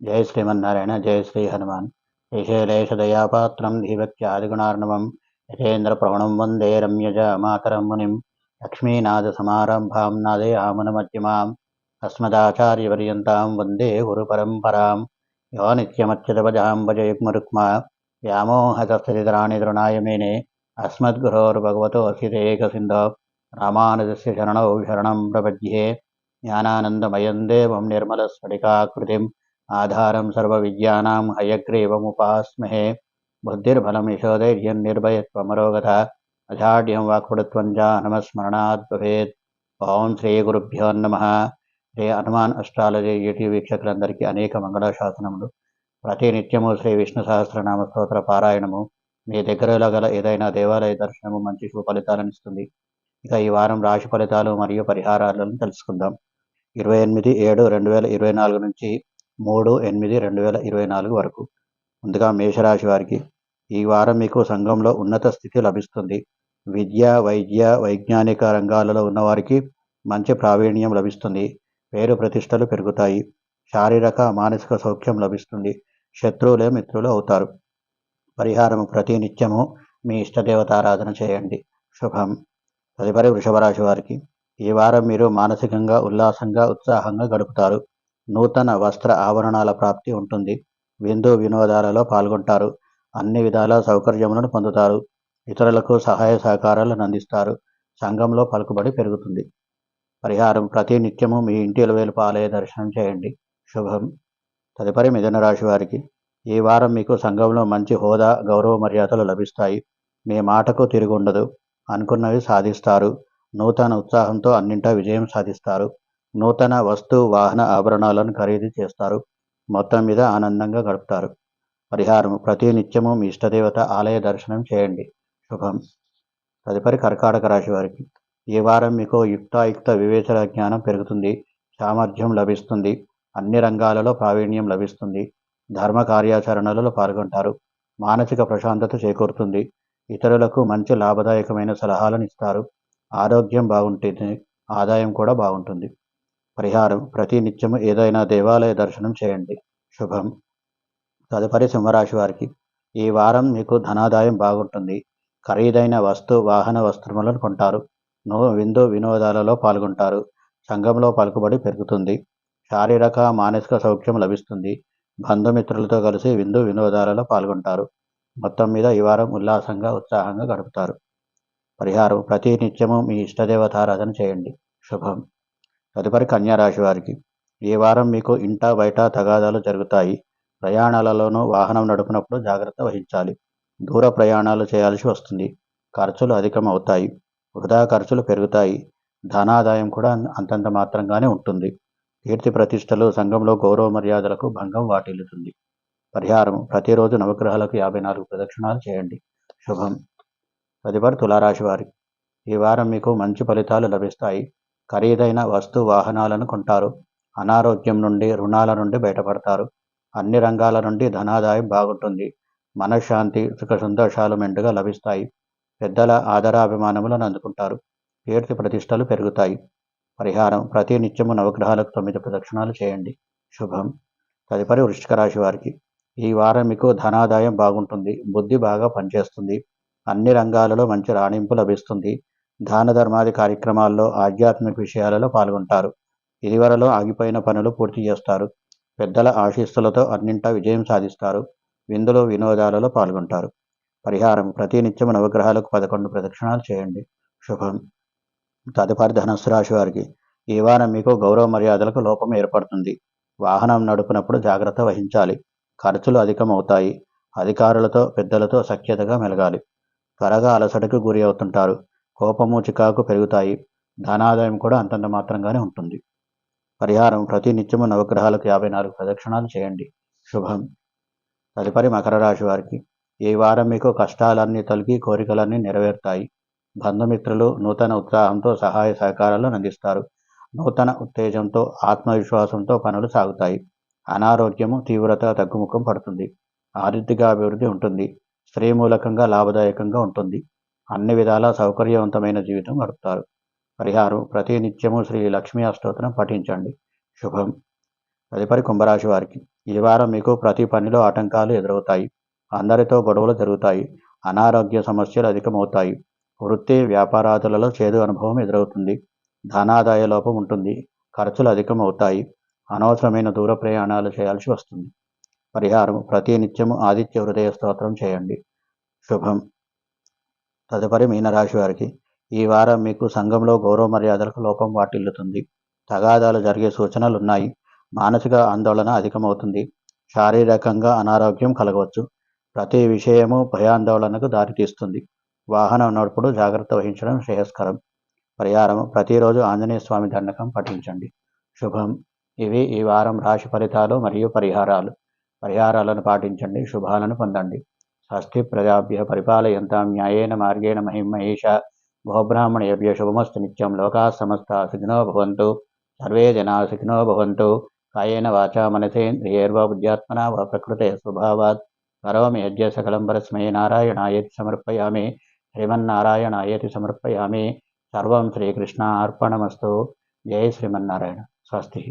జయ శ్రీమన్నారాయణ జయ శ్రీ హనుమాన్. శ్రీశైలేశదయాపాత్రం ధీవత్యాదిగుణార్ణవం యథేంద్ర ప్రవణం వందే రమ్యజ మాతరం మునిం లక్ష్మీనాథసమారంభాం నాదే ఆమనుమధ్యమాం అస్మదాచార్యపర్యంతాం వందే గురుపరంపరాం యో నిత్యమత్యుతపజాం భజయుగ్మరుక్మా వ్యామోహసస్థితితరాణి తృణాయ మేనే అస్మద్గురోర్భగవతోసి ఏకసింధో రామానుజస్య శరణౌ శరణం ప్రపద్యే. జ్ఞానానందమయం దేవం నిర్మలస్ఫటికాకృతిం ఆధారం సర్వవిద్యానాం హయగ్రీవముపాస్మహే. బుద్ధిర్బలం యశోధైర్యం నిర్భయత్వమరోగత అజాడ్యం వాక్పడుత్వం జా హనుమస్మరణాద్ భవేత్. ఓం శ్రీ గురుభ్యో నమ. శ్రీ హనుమాన్ అస్ట్రాలజీ యూట్యూబ్ వీక్షకులందరికీ అనేక మంగళాశాసనములు. ప్రతి నిత్యము శ్రీ విష్ణు సహస్రనామ స్తోత్ర పారాయణము. మీ దగ్గరలో గల ఏదైనా దేవాలయ దర్శనము మంచి ఫలితాలను ఇస్తుంది. ఇక ఈ వారం రాశి ఫలితాలు మరియు పరిహారాలను తెలుసుకుందాం. ఇరవై ఎనిమిది ఏడు రెండు వేల ఇరవై నాలుగు నుంచి మూడు ఎనిమిది రెండు వేల ఇరవై నాలుగు వరకు. ముందుగా మేషరాశి వారికి ఈ వారం మీకు సంఘంలో ఉన్నత స్థితి లభిస్తుంది. విద్య వైద్య వైజ్ఞానిక రంగాలలో ఉన్నవారికి మంచి ప్రావీణ్యం లభిస్తుంది. పేరు ప్రతిష్టలు పెరుగుతాయి. శారీరక మానసిక సౌఖ్యం లభిస్తుంది. శత్రువులే మిత్రులు అవుతారు. పరిహారం ప్రతి నిత్యము మీ ఇష్టదేవతారాధన చేయండి. శుభం. తదుపరి వృషభరాశి వారికి ఈ వారం మీరు మానసికంగా ఉల్లాసంగా ఉత్సాహంగా గడుపుతారు. నూతన వస్త్ర ఆభరణాల ప్రాప్తి ఉంటుంది. విందు వినోదాలలో పాల్గొంటారు. అన్ని విధాల సౌకర్యములను పొందుతారు. ఇతరులకు సహాయ సహకారాలను అందిస్తారు. సంఘంలో పలుకుబడి పెరుగుతుంది. పరిహారం ప్రతి నిత్యము మీ ఇంటి వేలుపు ఆలయ దర్శనం చేయండి. శుభం. తదుపరి మిథున రాశి వారికి ఈ వారం మీకు సంఘంలో మంచి హోదా గౌరవ మర్యాదలు లభిస్తాయి. మీ మాటకు తిరుగుండదు. అనుకున్నవి సాధిస్తారు. నూతన ఉత్సాహంతో అన్నింటా విజయం సాధిస్తారు. నూతన వస్తు వాహన ఆభరణాలను ఖరీదు చేస్తారు. మొత్తం మీద ఆనందంగా గడుపుతారు. పరిహారం ప్రతి నిత్యము మీ ఇష్టదేవత ఆలయ దర్శనం చేయండి. శుభం. తదుపరి కర్కాటక రాశి వారికి. ఈ వారం మీకు యుక్తాయుక్త వివేచన జ్ఞానం పెరుగుతుంది. సామర్థ్యం లభిస్తుంది. అన్ని రంగాలలో ప్రావీణ్యం లభిస్తుంది. ధర్మ కార్యాచరణలలో పాల్గొంటారు. మానసిక ప్రశాంతత చేకూరుతుంది. ఇతరులకు మంచి లాభదాయకమైన సలహాలను ఇస్తారు. ఆరోగ్యం బాగుంటుంది. ఆదాయం కూడా బాగుంటుంది. పరిహారం ప్రతి నిత్యము ఏదైనా దేవాలయ దర్శనం చేయండి. శుభం. తదుపరి సింహరాశి వారికి ఈ వారం మీకు ధనాదాయం బాగుంటుంది. ఖరీదైన వస్తు వాహన వస్త్రములను కొంటారు. నో విందు వినోదాలలో పాల్గొంటారు. సంఘంలో పలుకుబడి పెరుగుతుంది. శారీరక మానసిక సౌఖ్యం లభిస్తుంది. బంధుమిత్రులతో కలిసి విందు వినోదాలలో పాల్గొంటారు. మొత్తం మీద ఈ వారం ఉల్లాసంగా ఉత్సాహంగా గడుపుతారు. పరిహారం ప్రతి నిత్యము మీ ఇష్టదేవతారాధన చేయండి. శుభం. తదుపరి కన్యారాశి వారికి ఈ వారం మీకు ఇంట బయట తగాదాలు జరుగుతాయి. ప్రయాణాలలోనూ వాహనం నడుపునప్పుడు జాగ్రత్త వహించాలి. దూర ప్రయాణాలు చేయాల్సి వస్తుంది. ఖర్చులు అధికం అవుతాయి వృధా ఖర్చులు పెరుగుతాయి. ధనాదాయం కూడా అంతంత మాత్రంగానే ఉంటుంది. కీర్తి ప్రతిష్టలు సంఘంలో గౌరవ మర్యాదలకు భంగం వాటిల్లుతుంది. పరిహారం ప్రతిరోజు నవగ్రహాలకు యాభై నాలుగు ప్రదక్షిణాలు చేయండి. శుభం. తదుపరి తులారాశి వారి ఈ వారం మీకు మంచి ఫలితాలు లభిస్తాయి. ఖరీదైన వస్తు వాహనాలను కొంటారు. అనారోగ్యం నుండి రుణాల నుండి బయటపడతారు. అన్ని రంగాల నుండి ధనాదాయం బాగుంటుంది. మనశ్శాంతి సుఖ సంతోషాలు మెండుగా లభిస్తాయి. పెద్దల ఆదరాభిమానములను అందుకుంటారు. కీర్తి ప్రతిష్టలు పెరుగుతాయి. పరిహారం ప్రతి నిత్యము నవగ్రహాలకు తొమ్మిది ప్రదక్షిణాలు చేయండి. శుభం. తదుపరి వృష్టిక రాశి వారికి. ఈ వారం మీకు ధనాదాయం బాగుంటుంది. బుద్ధి బాగా పనిచేస్తుంది. అన్ని రంగాలలో మంచి రాణింపు లభిస్తుంది. దాన ధర్మాది కార్యక్రమాల్లో ఆధ్యాత్మిక విషయాలలో పాల్గొంటారు. ఇదివరలో ఆగిపోయిన పనులు పూర్తి చేస్తారు. పెద్దల ఆశీస్సులతో అన్నింటా విజయం సాధిస్తారు. విందులో వినోదాలలో పాల్గొంటారు. పరిహారం ప్రతి నిత్యం నవగ్రహాలకు పదకొండు ప్రదక్షిణాలు చేయండి. శుభం. తదుపరి ధనస్సు రాశి వారికి ఈ వారం మీకు గౌరవ మర్యాదలకు లోపం ఏర్పడుతుంది. వాహనం నడుపునప్పుడు జాగ్రత్త వహించాలి. ఖర్చులు అధికమవుతాయి. అధికారులతో పెద్దలతో సఖ్యతగా మెలగాలి. త్వరగా అలసటకు గురి అవుతుంటారు. కోపము చికాకు పెరుగుతాయి. ధనాదాయం కూడా అంతంత మాత్రంగానే ఉంటుంది. పరిహారం ప్రతి నిత్యము నవగ్రహాలకు యాభై నాలుగు ప్రదక్షిణాలు చేయండి. శుభం. తదుపరి మకర రాశి వారికి ఈ వారం మీకు కష్టాలన్నీ తొలగి కోరికలన్నీ నెరవేరుతాయి. బంధుమిత్రులు నూతన ఉత్సాహంతో సహాయ సహకారాలను అందిస్తారు. నూతన ఉత్తేజంతో ఆత్మవిశ్వాసంతో పనులు సాగుతాయి. అనారోగ్యము తీవ్రత తగ్గుముఖం పడుతుంది. ఆర్థిక అభివృద్ధి ఉంటుంది. స్త్రీ మూలకంగా లాభదాయకంగా ఉంటుంది. అన్ని విధాల సౌకర్యవంతమైన జీవితం గడుపుతారు. పరిహారం ప్రతి నిత్యము శ్రీ లక్ష్మీ అష్టోత్తరం పఠించండి. శుభం. తదుపరి కుంభరాశి వారికి. ఈ వారం మీకు ప్రతి పనిలో ఆటంకాలు ఎదురవుతాయి. అందరితో గొడవలు జరుగుతాయి. అనారోగ్య సమస్యలు అధికమవుతాయి. వృత్తి వ్యాపారాదులలో చేదు అనుభవం ఎదురవుతుంది. ధనాదాయ లోపం ఉంటుంది. ఖర్చులు అధికమవుతాయి. అనవసరమైన దూర ప్రయాణాలు చేయాల్సి వస్తుంది. పరిహారం ప్రతి నిత్యము ఆదిత్య హృదయ స్తోత్రం చేయండి. శుభం. తదుపరి మీనరాశి వారికి ఈ వారం మీకు సంఘంలో గౌరవ మర్యాదలకు లోపం వాటిల్లుతుంది. తగాదాలు జరిగే సూచనలు ఉన్నాయి మానసిక ఆందోళన అధికమవుతుంది. శారీరకంగా అనారోగ్యం కలగవచ్చు. ప్రతి విషయము భయాందోళనకు దారితీస్తుంది. వాహనం నడుపుడు జాగ్రత్త వహించడం శ్రేయస్కరం. పరిహారం ప్రతిరోజు ఆంజనేయ స్వామి దండకం పఠించండి. శుభం. ఇవి ఈ వారం రాశి ఫలితాలు మరియు పరిహారాలు. పరిహారాలను పాటించండి. శుభాలను పొందండి. స్వస్తి ప్రజాభ్య పరిపాలయంతాం న్యాయేన మార్గేణ మహిం మహేష గోబ్రాహ్మణేభ్య శుభమస్తు నిత్యం లోకా సమస్త సుఖినో భవంతు సర్వే జనా సుఖినో భవంతు కాయేన వాచా మనసేంద్రియేర్వ బుద్ధ్యాత్మనా వ ప్రకృతే స్వభావాత్ కరోమి యజ్ఞ సకలం పరస్మై నారాయణాయతి సమర్పయామి శ్రీమన్నారాయణాయతి సమర్పయామి సర్వం శ్రీకృష్ణ అర్పణమస్తు జయ శ్రీమన్నారాయణ స్వస్తి